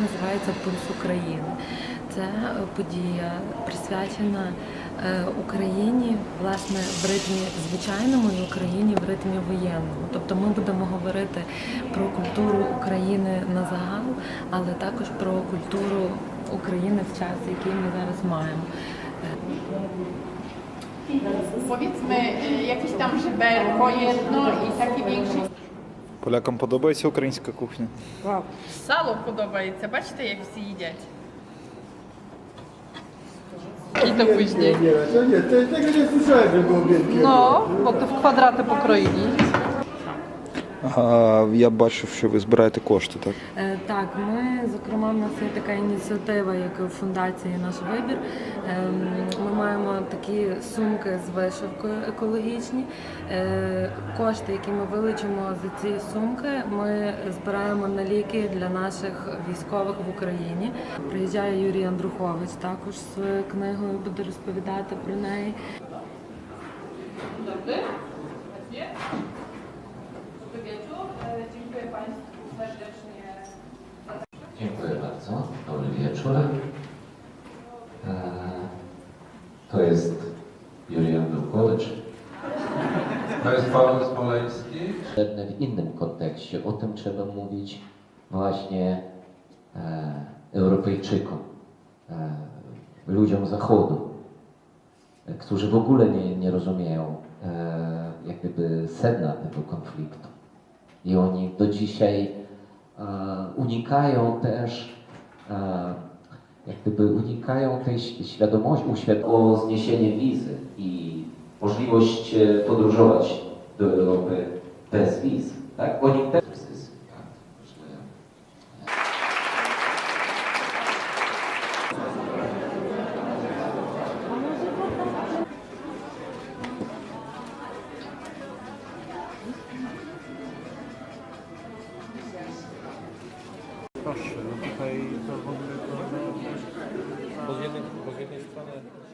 називається Пульс України. Це подія присвячена е, Україні власне в ритмі звичайному і Україні в ритмі воєнному. Тобто ми будемо говорити про культуру України на загал, але також про культуру України в час, який ми зараз maємо. Powiedzmy y, jakieś tam żeberko jedno i taki większy. Полякам подобається українська кухня. Salo подобається, бачите, як всі їдять. Że było wielkie. No, bo to w kwadraty pokroili. А, я бачив, що ви збираєте кошти, так? Е, Так, ми, зокрема, в нас є така ініціатива, як фундації наш вибір. Ем, Ми маємо такі сумки з вишивкою екологічні. Е, Кошти, які ми вилучимо за ці сумки, ми збираємо на ліки для наших військових в Україні. Приїжджає Юрій Андрухович також з своєю книгою, буде розповідати про неї. Dobry. Wieczór. E, To jest Julian Długowicz. To jest Paweł Smoleński. Potrzebne w innym kontekście. O tym trzeba mówić właśnie e, Europejczykom, e, ludziom Zachodu, e, którzy w ogóle nie, nie rozumieją e, jak gdyby sedna tego konfliktu. I oni do dzisiaj e, unikają też, jak gdyby unikają tej świadomości, uświad- o zniesienie wizy i możliwość e, podróżować do Europy bez wiz. Tak? Oni też. Proszę, no tutaj Yeah.